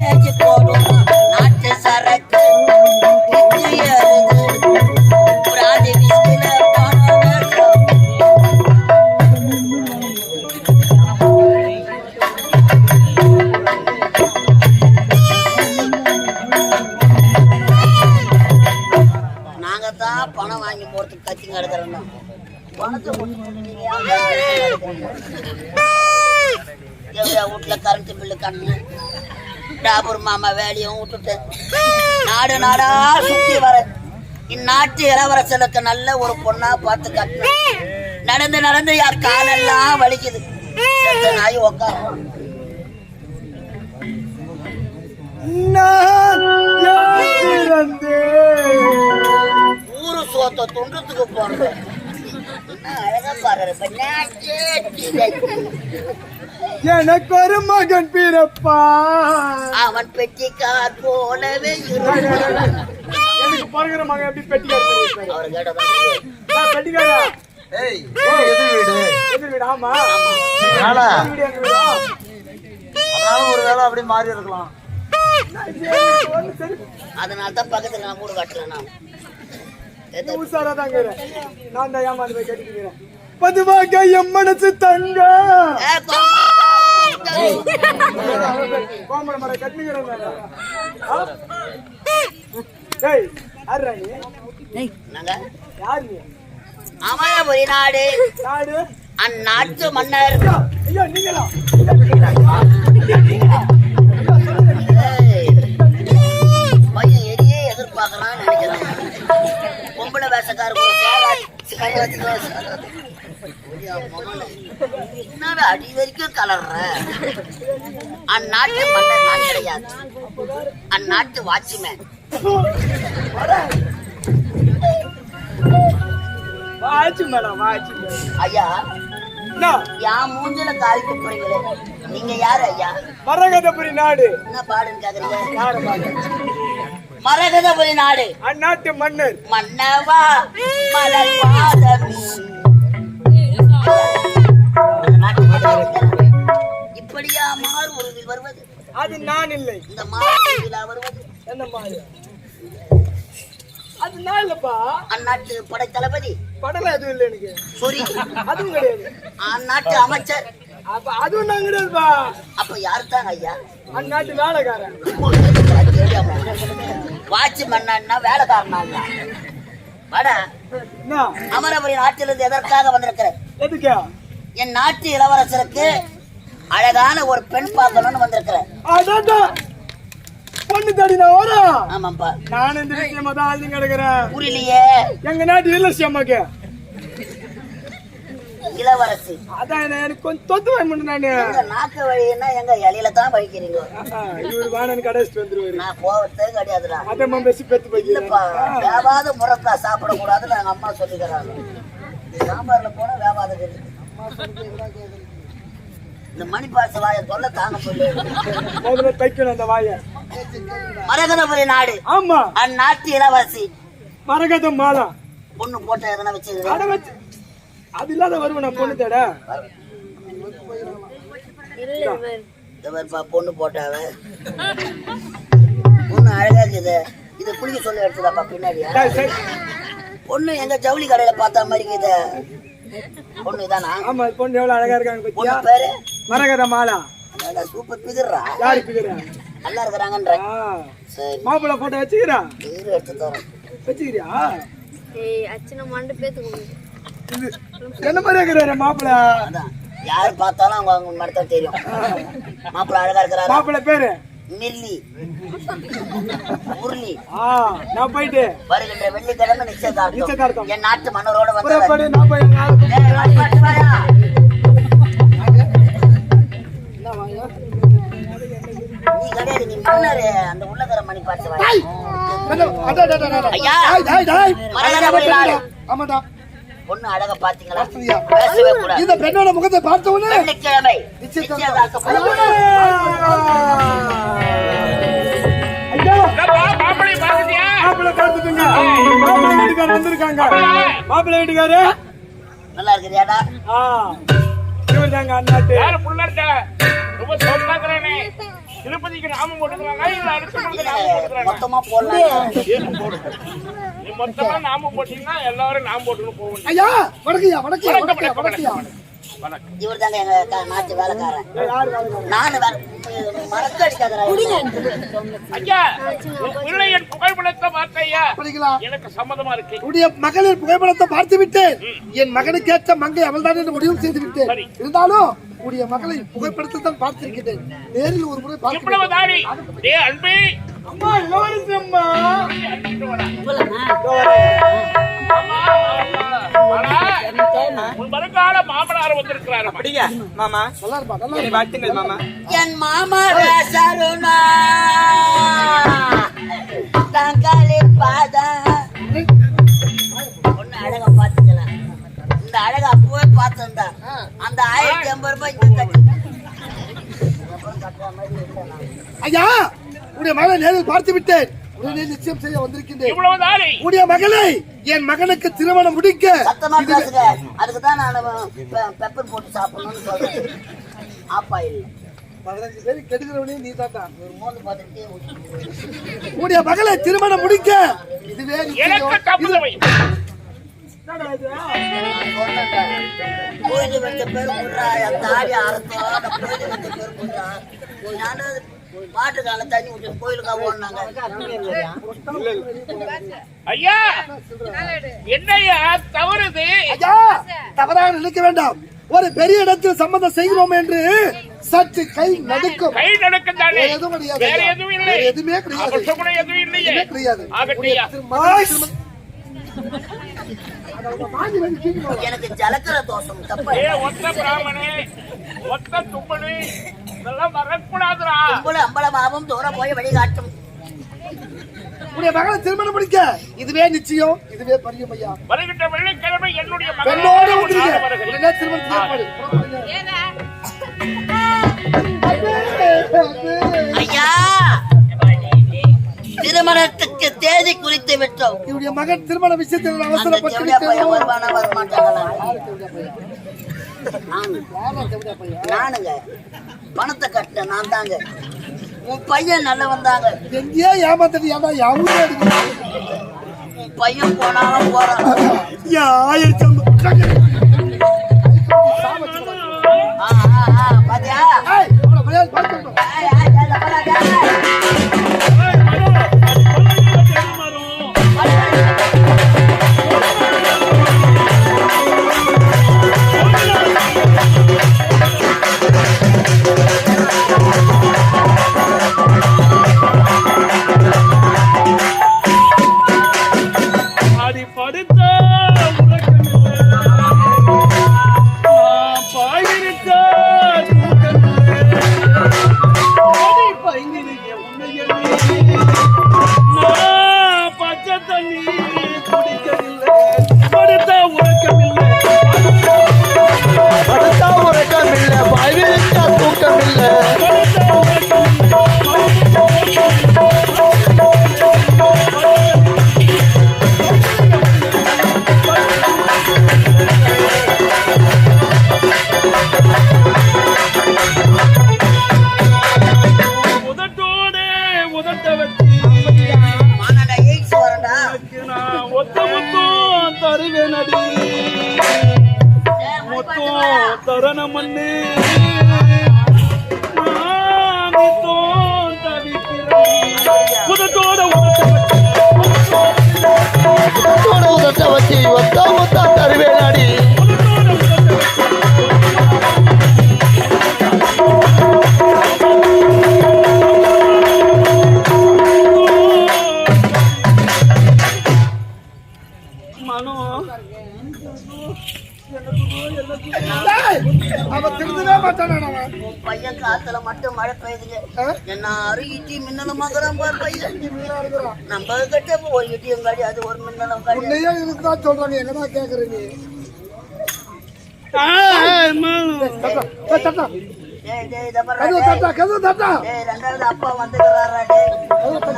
edge வேலையும் விட்டுட்டு நாடு நாடா சுத்தி வர. இந்நாட்டு இளவரசனுக்கு நல்ல ஒரு பொண்ணா பார்த்து கட்டணும் நடந்து நடந்து யார் காலெல்லாம் வலிக்குது? நாய் பிறந்தேன். ஊரு சோத்த துண்டத்துக்கு போறது என்ன அழகா பாரு பண்ணாச்சே எனக்கு ஒரு மகன் பிறப்பா. அவன் பெட்டிக்கார் போலவே. எனக்கு பிறகுற மகன் எப்படி பெட்டிக்கார? பெட்டிக்காரா ஒரு வேளை அப்படி மாறி இருக்கலாம். அதனால தான் பக்கத்துல நான் கூட கட்டுறேன் நான். நீ உஷாரா தான் இருக்கிற. நான் தான் ஏமாந்து போய் கட்டிக்கிறேன் பொதுவாக என் மனசு தங்க. ஏ, கோமட மரம் கட்டிக்கிறேன் டேய் யாருடா நீ? நாங்க யார் நீ? அமயபுரி நாடு. யாரு? அந்நாட்டு மன்னர். ஐயோ நீங்களா? என்னடா அடி வரைக்கும் கலர்ற. அந்நாட்டு மன்னர் நான் கிடையாது. அந்நாட்டு வாட்ச்மேன். வாச்சு மேடம் ஐயா என் மூஞ்சில கால் துப்புறீங்களே நீங்க யாரு ஐயா? மரகதபுரி நாடு. என்ன பாடுன்னு கேக்குறீங்க? யாரு பாரு மரகதபுரி நாடு. அந்நாட்டு மன்னர். மன்னவா? மலர் பாதமி இப்படியா மாறு உருவில் வருவது அது நான் இல்லை இந்த மாறு வருவது என்ன மாறு அது நான் இல்லப்பா அந்நாட்டு படை தளபதி படல எதுவும் இல்லை எனக்கு சொரி அதுவும் கிடையாது அந்நாட்டு அமைச்சர் அப்ப அதுவும் நான் கிடையாதுப்பா அப்ப யாரு தாங்க ஐயா அந்நாட்டு வேலைக்காரன் வாட்சி மன்னா வேலைக்காரனா வாடா அமரபுரி நாட்டிலிருந்து எதற்காக வந்திருக்கிற எதுக்கு? என் நாட்டு இளவரசருக்கு அழகான ஒரு பெண் பார்க்கணும்னு வந்திருக்கிறேன் பொண்ணு தேடி நான் வரேன். ஆமாப்பா நான் இந்த விஷயமா தான் ஆளுங்க கிடக்குறேன். புரியலையே எங்க நாட்டு இல்லசி அம்மாக்கு இளவரசி. அதான் எனக்கு கொஞ்சம் தொத்து வாங்கி நானு. எங்க நாக்கு வழின்னா எங்க இலையில தான் வலிக்கிறீங்க. இவரு வானன் கடைசிட்டு வந்துருவாரு. நான் போவதே கிடையாதுடா. அதம்மா பேசி பெத்து இல்லப்பா போய்க்கிறேன் வேவாத முறக்கா சாப்பிடக்கூடாதுன்னு எங்க அம்மா சொல்லிக்கிறாங்க. சாம்பார்ல போனா வேவாத. இந்த மணிப்பாச வாயை தொல்லை தாங்க முதல்ல தைக்கணும் அந்த வாயை. மரகதபுரி நாடு. ஆமா. அந்நாட்டு இளவரசி. மரகதம் மாலா. பொண்ணு போட்ட எதனா வச்சிருக்கேன் அது இல்லாத வருவேன் நான் பொண்ணு தேட? பொண்ணு போட்டாவ. பொண்ணு அழகா இருக்குது. இது குளிக்க சொல்லி டேய், சரி. பொண்ணு எங்க ஜவுளி கடையில பார்த்த மாதிரி இருக்குது. பொண்ணு இதானா? ஆமா பொண்ணு எவ்வளவு அழகா இருக்காங்க பொண்ணு பேரு? மரகத மாலா. சூப்பர் பிதிர்றா. யாரு பிக்கிறேன் நல்லா இருக்கிறாங்கன்ற. சரி. மாப்பிள்ள போட்டோ வச்சுக்கிறா? எடுத்து தரோம் வச்சுக்கிறியா? ஏய் அச்சனை மண்டை பேத்துக்கு இது என்ன மாதிரி இருக்கிறாரு மாப்பிள்ள யார் பார்த்தாலும் அவங்க அவங்க மட்டும் தெரியும். மாப்பிள்ள அழகா இருக்கிறாரா? மாப்பிள்ள பேரு? மிர்லி முரளி. நான் போயிட்டு. வருகின்ற வெள்ளிக்கிழமை நிச்சயதார்த்தம். நிச்சயதார்த்தம். என் நாட்டு மன்னரோட புறப்படு நான் போய். நீ கிடையாது நீ மன்னர். அந்த உள்ளகர மணி பாட்டு. ஐயா. ஆமாடா. பொண்ணு அழக பாத்தீங்களா பேசவே கூடாது. இந்த பெண்ணோட முகத்தை பார்த்த உடனே வீட்டுக்காரர் வந்திருக்காங்க. மாப்பிள்ளை வீட்டுக்காரு. நல்லா இருக்கிறியாடா? ஆ, இவர்தாங்க அண்ணாட்டு. ரொம்ப சோப்பாக்குறானே திருப்பதிக்கு நாமம் போட்டுக்கிறாங்க இல்ல அடுத்த மொத்தமா போடலாம் மொத்தமா நாமம் போட்டீங்கன்னா எல்லாரும் நாமம் போட்டுன்னு போகணும் ஐயா வணக்கம் வணக்கம்யா வணக்கம் வணக்கம் இவர் தாங்க எங்க நாட்டு வேலைக்காரன். நானு மகளிர் புகைப்படத்தை பார்த்து விட்டேன் என் மகனுக்கு ஏற்ற மங்கை அவள்தான் என்று முடிவு செய்து விட்டேன். இருந்தாலும் உடைய மகளை புகைப்படத்தை தான் பார்த்திருக்கிறேன் நேரில் ஒரு முறை பார்க்கிறேன் அம்மா இளவரசி அம்மா என் மாமா ராசருணா தங்காளி பாதா. ஒண்ணு அழகா பாத்துக்கலாம் இந்த அழகா அப்பவே பார்த்திருந்தா அந்த ஆயிரத்தி ஐம்பது ரூபாய் ஐயா உடைய மகளை நேரில் பார்த்து விட்டேன். உடனே நிச்சயம் செய்ய வந்திருக்கின்றேன். உடைய மகளை என் மகனுக்கு திருமணம் முடிக்க சத்தமா இது- பேசுங்க. அதுக்கு தான் நான் பெப்பர் போட்டு சாப்பிடணும்னு சொல்றேன். ஆப்பா இல்ல. பதினஞ்சு பேர் கெடுக்கிறவனே நீ தாத்தா ஒரு மூணு பார்த்துட்டே உடைய மகளை திருமணம் முடிக்க இதுவே கோயில் வச்ச பேர் தாடி கோயில் வச்ச பேர் நானு பாட்டு கால தண்ணி ஊற்றி கோயிலுக்காக ஓடினாங்க ஐயா! என்னையா தவறுது? ஐயா தவறாக நினைக்க வேண்டாம். ஒரு பெரிய இடத்தில் சம்பந்தம் செய்கிறோம் என்று சற்று கை நடுக்கும். கை நடக்கும் தானே? எதுவும் கிடையாது வேற. எதுவும் இல்லை. எதுவுமே கிடையாது. கூட எதுவும் இல்லையே. கிடையாது. எனக்கு ஜலக்கர தோஷம் தப்பா ஏ ஒத்த பிராமணே ஒத்த தும்மனு இதெல்லாம் வரக்கூடாதுடா. கும்பல அம்பலமாவும் தூரம் போய் வழிகாட்டும். உடைய மகளை திருமணம் முடிக்க. இதுவே நிச்சயம் இதுவே பரியும் ஐயா. வருகின்ற வெள்ளிக்கிழமை என்னுடைய பெண்ணோடு. உடனே திருமணத்துக்கு ஏற்பாடு. புறப்படுங்க. ஐயா திருமணத்துக்கு தேதி குறித்து விட்டோம். இவருடைய மகன் திருமண விஷயத்தில் அவசரப்பட்டு தேவடியா பையன் நானுங்க. பணத்தை கட்டினேன் நான் தாங்க. உன் பையன் நல்ல வந்தாங்க. எங்கேயோ அடிக்கிறான் உன் பையன் போனாலும் போறான். ஆயிரத்தி ஆ, ஆ, ஆ, பாத்தியா?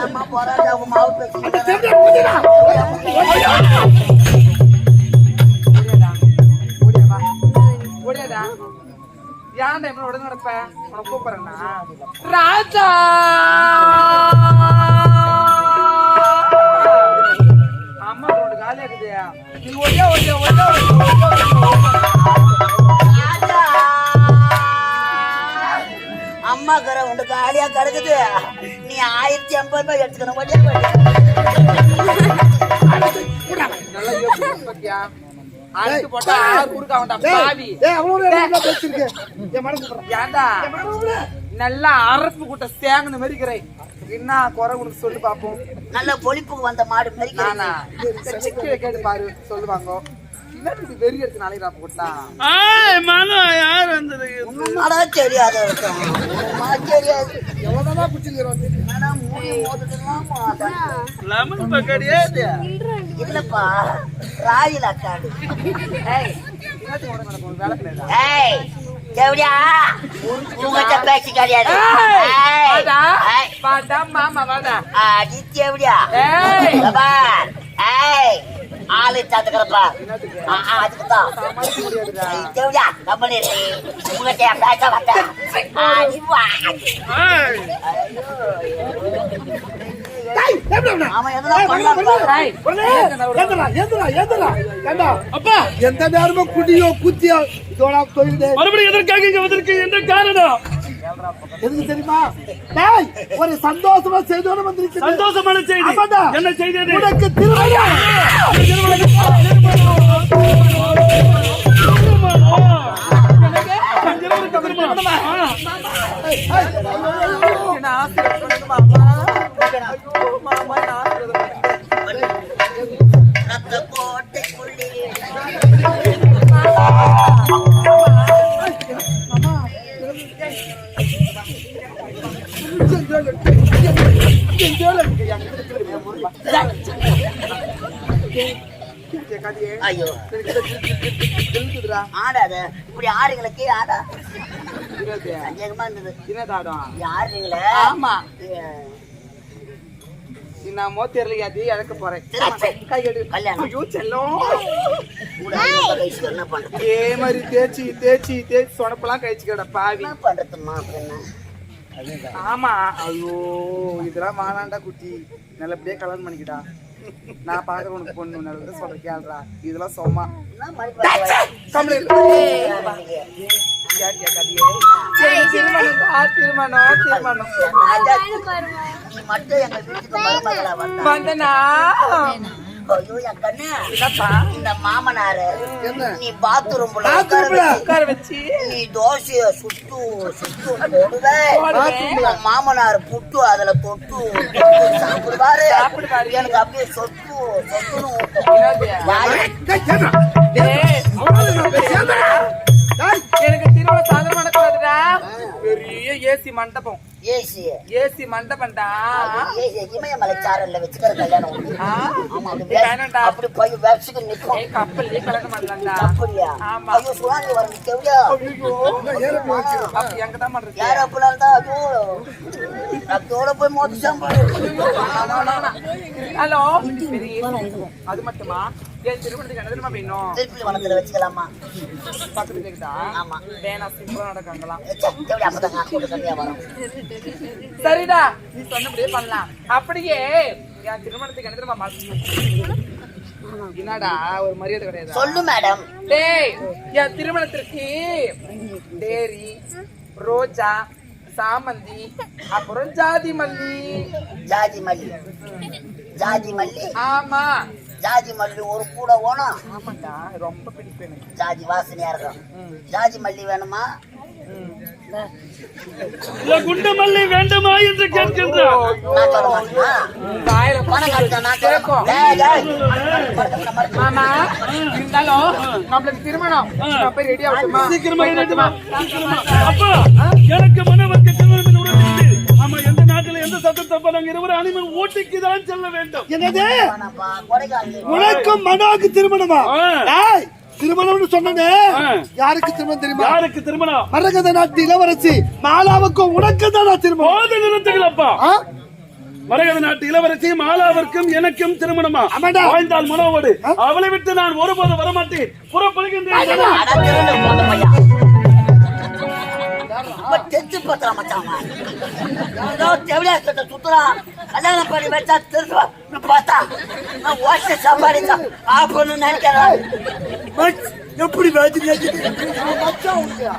அம்மா. போறாங்க அவங்க மாவு பேசிக்கிறாங்க செஞ்சா புரியுதா? ஏன்டா எப்படி உடனே நடப்ப உன கூப்பிடுறேன்னா? ராஜா! அம்மா கரை உண்டு காலியா கிடக்குது நீ ஆயிரத்தி ஐம்பது ரூபாய் எடுத்துக்கணும் நல்லா நல்லா அரப்பு கூட்ட சேங்கன மாதிரி இருக்கிறேன் என்ன குறை உனக்கு சொல்லி பாப்போம். நல்ல பொழிப்புக்கு வந்த மாடு மாதிரி கேட்டு பாரு சொல்லுவாங்க. வெறி எடுத்து நாளைக்கு நான் போட்டா? அதான் தெரியாத இருக்கும் அம்மா தெரியாது. எவ்வளவுதான் பிடிச்சிருக்கிறோம்? மாட்டேன். இல்லைடா இல்லப்பா ராயில் அக்காடு. ஏய் தேவடியா உங்ககிட்ட பேசி கிடையாது வாடா மாமா வாடா அடி தேவடியா ஏய் ஆளு சாத்துக்கிறப்பா அதுக்கு தான் தேவடியா கம்பெனி உங்ககிட்ட பேச மாட்டேன் அடி வா. அவன்? எதனா ஏந்தலா ஏந்தலா ஏந்தலா ஏண்டா அப்பா. எந்த நேரமும் குடியோ குத்தியோ இதோட தொழில் மறுபடியும் எதற்காக இங்க வந்திருக்கு என்ன காரணம்? எதுக்கு தெரியுமா? டேய் ஒரு சந்தோஷமா செய்தோட சந்தோஷமான செய்தி. என்ன செய்தி அது? உனக்கு திருமணம். திருமணம். ஆ. ஐயோ. ஆடாத. இப்படி ஆறுங்களுக்கு ஆடா. இருபது. அஞ்சகமா இருந்தது. என்னதாடம் யாருங்களே ஆமா. என்னமோ தெரியல அது இழக்க போறேன் இதே மாதிரி தேய்ச்சி தேய்ச்சி தேய்ச்சி சொனப்பெல்லாம் கழிச்சுக்கட பாவி பண்றதுமா ஆமா ஐயோ இதெல்லாம் வானாண்டா குட்டி நல்லபடியா கல்யாணம் பண்ணிக்கிட்டா நான் பாக்குற உனக்கு பொண்ணு நல்லது சொல்ற கேள்றா இதெல்லாம் சும்மா சரி, திருமணம் திருமணம் நீ மட்டும் எங்க வீட்டுக்கு மருமகளா வந்தா. வந்தனா? ஐயோ என் கண்ணு. என்னப்பா? இந்த மாமனாரு நீ பாத்ரூம்ல உட்கார? வச்சு, நீ தோசைய போடுவே. உன் மாமனார் புட்டு அதுல தொட்டு சாப்பிடுவாரு. எனக்கு அப்படியே? வாய். டேய், எனக்கு நடக்கூடாதுடா பெரிய ஏசி மண்டபம். ஏசி. ஏசி மண்டபம்டா. ஏசி இமயமலை சாரல்ல வச்சுக்கிற கல்யாணம்? ஆமா அது வேணாம்டா. அப்படி போய் வேப்ஸுக்கு நிக்கும். ஏய், கப்பல்லே கல்யாணம் பண்ணலாம்டா அப்படியா ஆமா. ஐயோ சுவாமி வர நிக்கவியா ஐயோ. அப்ப எங்கதான் பண்றது யார் அப்பெல்லாம் இருந்தா ஐயோ. ரத்தோட போய் மோதிச்சான் பாரு. ஹலோ. அது மட்டுமா? வனத்துல வச்சுக்கலாமா? பக்கத்து கேக்குதா ஆமா. வேணா சிம்பிளா நடக்காங்களாம் சரிடா நீ சொன்னபடியே பண்ணலாம். அப்படியே என் திருமணத்துக்கு என்ன தெரியுமா என்னடா ஒரு மரியாதை கிடையாது? சொல்லு மேடம். டேய் என் திருமணத்திற்கு டேரி ரோஜா சாமந்தி அப்புறம் ஜாதி மல்லி. ஜாதி மல்லி. ஜாதி மல்லி. ஆமா. ஜாதி மல்லி ஒரு கூட ஓணும் ஆமாண்டா ரொம்ப பிடிக்கும் ஜாதி வாசனையா இருக்கும். ஜாதி மல்லி வேணுமா? ம். இல்ல குண்டுமல்லி வேண்டுமா என்று. மாமா இருந்தாலும் நம்மளுக்கு திருமணம். சீக்கிரமா எனக்கு ஆமா எந்த நாட்டில எந்த சத்தம் தப்ப நாங்க இருவரும் அனிமல் ஓட்டிக்கு தான் செல்ல வேண்டும். என்னது? உனக்கும் மனோக்கு திருமணமா? திருமணம்னு சொன்னனே? ஆ. யாருக்கு திருமணம் தெரியுமா? யாருக்கு திருமணம்? மரகத நாட்டு இளவரசி மாலாவுக்கும் உனக்கு தான் திருமணம். போத நிறுத்துகளப்பா ஆ? மரகத நாட்டு இளவரசி மாலாவிற்கும் எனக்கும் திருமணமா. வாழ்ந்தால் மனோவோடு. அவளை விட்டு நான் ஒருபோது வரமாட்டேன். புறப்படுகின்றேன். தெரிஞ்சு பத்திரம் மச்சான். ஏதோ தெவிலியா கிட்ட சுத்துறான் கல்யாணம் பண்ணி வச்சா நான் பார்த்தா நான் ஓட்ட சாப்பாடு ஆப்பன்னு நினைக்கிறேன். எப்படி கேட்குது மச்சான் விட்டா?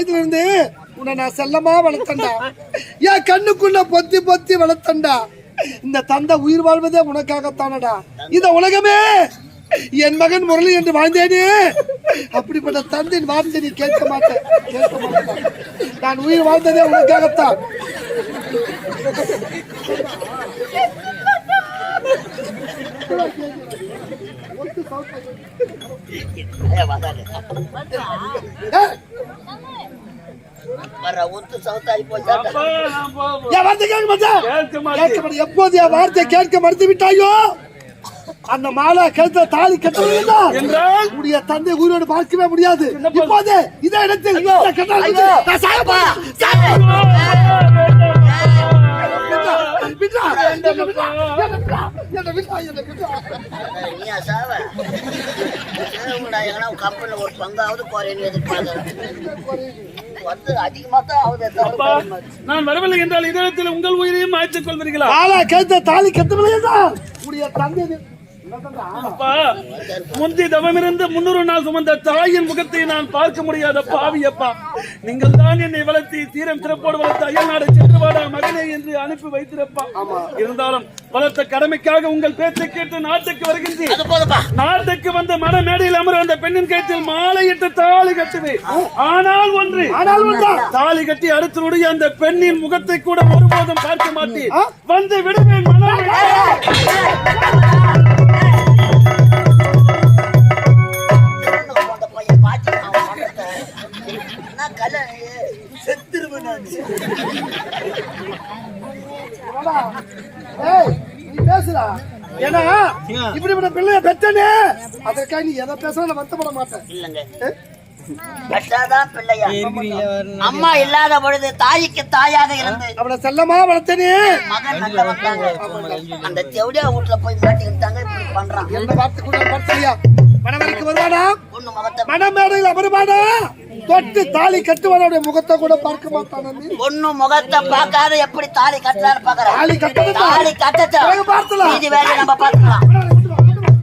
வயதுல இருந்து உன்னை நான் செல்லமா வளர்த்தண்டா என் கண்ணுக்குள்ள பொத்தி பொத்தி வளர்த்தண்டா இந்த தந்தை உயிர் வாழ்வதே உனக்காகத்தானடா. இந்த உலகமே என் மகன் முரளி என்று வாழ்ந்தேனே. அப்படிப்பட்ட தந்தையின் வார்த்தை நீ கேட்க மாட்டேன் கேட்க மாட்டேன் நான் உயிர் வாழ்ந்ததே உனக்காகத்தான். ஒத்து எப்போது என் வார்த்தை கேட்க மறுத்து விட்டாயோ? அந்த மாலை கழுத்த தாலி என்றால்? உடைய தந்தை உயிரோடு பார்க்கவே முடியாது. இப்போது இதே இடத்தில் கம்பெனில ஒரு பங்காவது போறேன்னு எதிர்பார்க்கிறேன். நான் வரவில்லை என்றால் இதயத்தில் உங்கள் உயிரையும் மாய்த்துக் கொள்வீர்களா? கழுத்த தாலி கட்டவில்லை என்றால் உடைய தந்தை முந்தி தவமிருந்து முன்னூறு நாள் சுமந்த தாயின் முகத்தை நான் பார்க்க முடியாத பாவி அப்பா நீங்கள் தான் என்னை வளர்த்தி தீரம் சிறப்போடு வளர்த்த அயல்நாடு சென்றுவாடா மகனே என்று அனுப்பி வைத்திருப்பா இருந்தாலும் வளர்த்த கடமைக்காக உங்கள் பேச்சை கேட்டு நாட்டுக்கு வருகின்றேன் நாட்டுக்கு வந்த மன மேடையில் அமர அந்த பெண்ணின் கைத்தில் மாலையிட்டு தாலி கட்டுவே ஆனால் ஒன்று ஆனால் ஒன்றா? தாலி கட்டி அடுத்தனுடைய அந்த பெண்ணின் முகத்தை கூட ஒருபோதும் பார்க்க மாட்டேன் வந்து விடுவேன் மனம் நீ ஏன்னா இப்படிப்பட்ட பிள்ளைய பெற்றனே அதற்காக நீ எதை பேசுறா வருத்தப்பட மாட்டேன் இல்லைங்க பெற்றாதான் பிள்ளையா அம்மா இல்லாத பொழுது தாய்க்கு தாயாக இருந்து அவனை செல்லமா வளர்த்தனே மகன் நல்லவன் தாங்க. அந்த செவடியா வீட்டுல போய் மாட்டிக்கிட்டாங்க இப்படி பண்றான் என்ன வார்த்தை கூட பார்த்தலையா மணவரைக்கு வருவானா பொண்ணு முகத்தை மணமேடையில் அமருவானா தொட்டு தாலி கட்டுவானுடைய முகத்தை கூட பார்க்க மாட்டானா நீ பொண்ணு முகத்தை பார்க்காத எப்படி தாலி கட்டலான்னு பாக்குறேன் தாலி கட்டணும்? தாலி பார்த்துலாம். மீதி வேலையை நம்ம பார்த்துக்கலாம்.